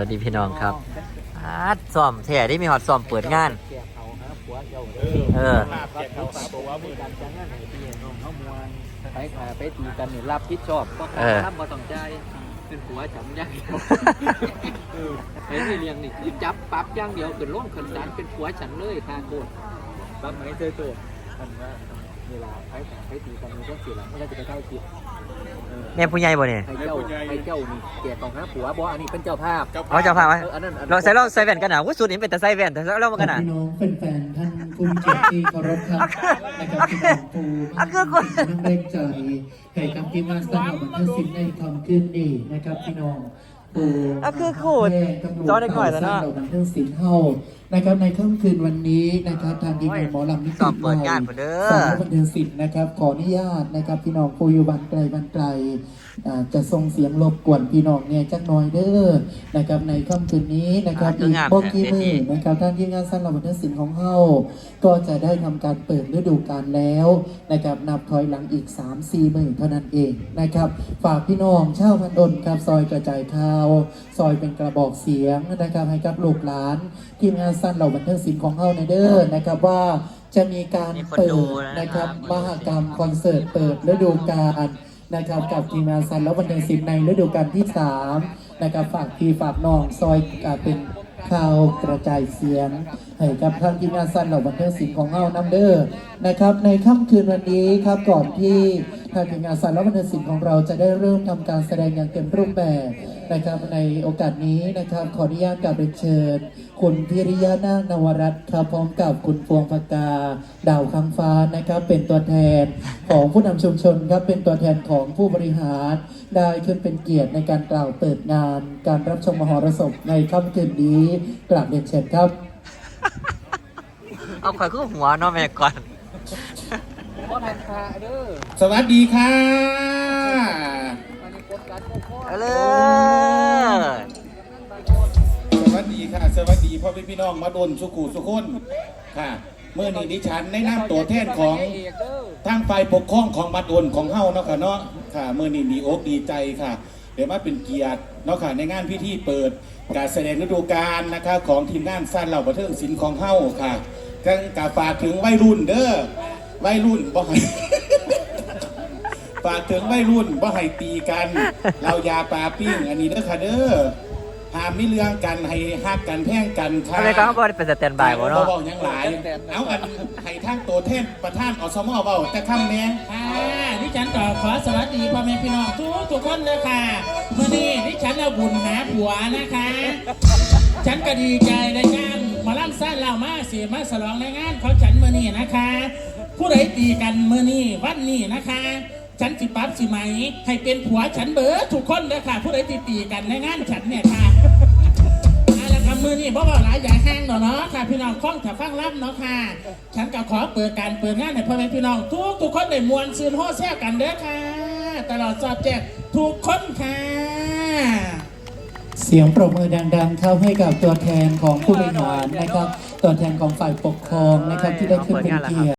วัสดีพี่น้องครับอาดซ้อมแท้ได้มีฮอดซ้อมเปิดงานแกเขาหาผัวเจ้าเออลาบเขาฝาตัวมือกันจังงั้นให้พี่น้องเขามวนไปขาไปตีกันนี่รับผิดชอบก็เออ ทำมาต้องใจเป็นผัวฉันอย่างเดียวเออไอ้ที่เลี้ยงนี่คือจับปรับอย่างเดียวขึ้นร่วมขึ้นศาลเป็นผัวฉันเลยค่ะโคตรปรับไหมเจอตัวมันว่า เวลาไปขาไปตีกันมันก็เสียหลังไม่ได้จะไปเข้าจิตเออแม่ผู้ใหญ่บ่เนี่ยให้เจ้าให้เจ้านี่แกต้องหาผัวบ่อันนี้เป็นเจ้าภาพเอาเจ้าพาไว้เอออันนั้นอันนั้นเราใส่เราใส่แว่นกันหนาวุ้ยสูตรนี้เป็นแต่ใส่แว่นแต่เรามากันหนาพี่น้องเป็นแฟนท่านผู้มีเกียรติที่เคารพครับนะครับพี่น้องปูอะคือคนน้ำแรงใจให้กับทีมงานสนามบันเทิงศิลป์ในคำขึ้นดีนะครับพี่น้อง ปูอะคือขูดแม่ตำรวจจอได้ก่อยแล้วเนอะสนามบันเทิงศิลป์เฮานะครับในค่ำคืนวันนี้นะครับทางทีมงานหมอลำนิสอบเปิดงานพุ่นเด้อสนามบันเทิงศิลป์นะครับขออนุญาตนะครับพี่น้องปูอยู่บันไกลบันไกลอ่าจะส่งเสียงรบกวนพี่น้องเนี่ยจักหน่อยเด้อนะครับในค่ำคืนนี้นะครับอ่าอีกงามบ่กี่แท้มือนะครับทางทีมงานสร้างระบบทัศิลป์ของเฮาก็จะได้ทำการเปิดฤดูกาลแล้วนะครับนับถอยหลังอีก 3-4มือเท่านั้นเองนะครับฝากพี่น้องชาวพันดนครับซอยกระจายข่าวซอยเป็นกระบอกเสียงนะครับให้กับลูกหลานทีมงานสร้างเหล่าบันเทิงศิลป์ของเฮาในเด้อนะครับว่าจะมีการมีคนเปิดูดนะนะครับครับมหกรรมคอนเสิร์ตเปิดฤดูกาลนะครับกับทีมงานสร้างแล้วบันเทิงศิลป์ในฤดูกาลที่สามนะครับฝากพี่ฝากน้องซอยอ่าเป็นข่าวกระจายเสียง ให้กับทางทีมงานสั้นเหล่าบันเทิงศิลป์ของเฮานัมเดอร์นะครับ ในค่ำคืนวันนี้ครับก่อนที่ทางทีมงานสั้นและบันเทิงศิลป์ของเราจะได้เริ่มทำการแสดงอย่างเต็มรูปแบบนะครับในโอกาสนี้นะครับขออนุญาตกราบเรียนเชิญ คุณพิริยานาคนวรัตน์ครับพร้อมกับคุณพวงพกา ดาวคังฟ้านะครับเป็นตัวแทนของผู้นำชุมชนครับเป็นตัวแทนของผู้บริหารได้ขึ้นเป็นเกียรติในการกล่าวเปิดงาน การรับชมมหรสพในค่ำคืนนี้กราบเรียนเชิญครับ เอาข่อยคือหัวเนาะแม่ก่อนพ่อแทนคาเด้อสวัสดีค่ะอันนี้กดกันพ่อเอาเลย สวัสดีค่ะ สวัสดีพ่อพี่พี่น้องมาดนสุขูสุขนค่ะเมื่อนี้ดิฉันในนามตัวแทนของเอกเด้อทางฝ่ายปกครองของมาดนของเฮาเนาะค่ะเนาะค่ะเมื่อนี้ดีอกดีใจค่ะเดี๋ยวมาเป็นเกียรติเนาะค่ะในงานพิธีเปิด การแสดงฤดูกาลนะคะ ของทีมงานสั้นเหล่าบันเทิงศิลป์ของเฮาค่ะ กังกาฝากถึงวัยรุ่นเด้อวัยรุ่นบ่ให้ฝากถึงวัยรุ่นบ่ให้ตีกัน เรายาปลาปิ้ง อันนี้เด้อค่ะเด้อหามมีเรื่องกันให้ฮักกันแพ่งกันค่ะทำไมเขาบ่ได้เป็นสแตนบายบ่เนาะเบาๆยังหลาย เอาอันให้ทางตัวเทศประธานอสมอเบาแต่คำแน่ค่ะดิฉันก็ขอสวัสดีพ่อแม่พี่น้องทุกทุกคนเลยค่ะเมื่อนี้ดิฉันเอาบุญหาผัวนะคะ ฉันก็ดีใจในงานหมา สีมาสลองในงานเขาฉันเมื่อนี้นะคะ ผู้ใดตีกันเมื่อนี้วันนี้นะคะ ฉันสิปั๊บสิไหมให้เป็นผัวฉันเบิดทุกคนเลยค่ะ ผู้ใดตีตีกันในงานฉันเนี่ยค่ะอะครับมือนี่บ่บ่หลายอย่าแห้งเนาะเนาะค่ะพี่น้องคล้องถ้าฟังรับเนาะค่ะ ฉันก็ขอเปิดการเปิดงานให้พ่อแม่พี่น้อง ทุกทุกคนได้มวลซืนโฮแซ่กันเด้อค่ะ ตลอดจอดแจกทุกคนค่ะ เสียงปรบมือดังๆเข้าให้กับตัวแทนของผู้บริหารนะครับ ตัวแทนของฝ่ายปกครองนะครับที่ได้ขึ้นเป็นเกียรติ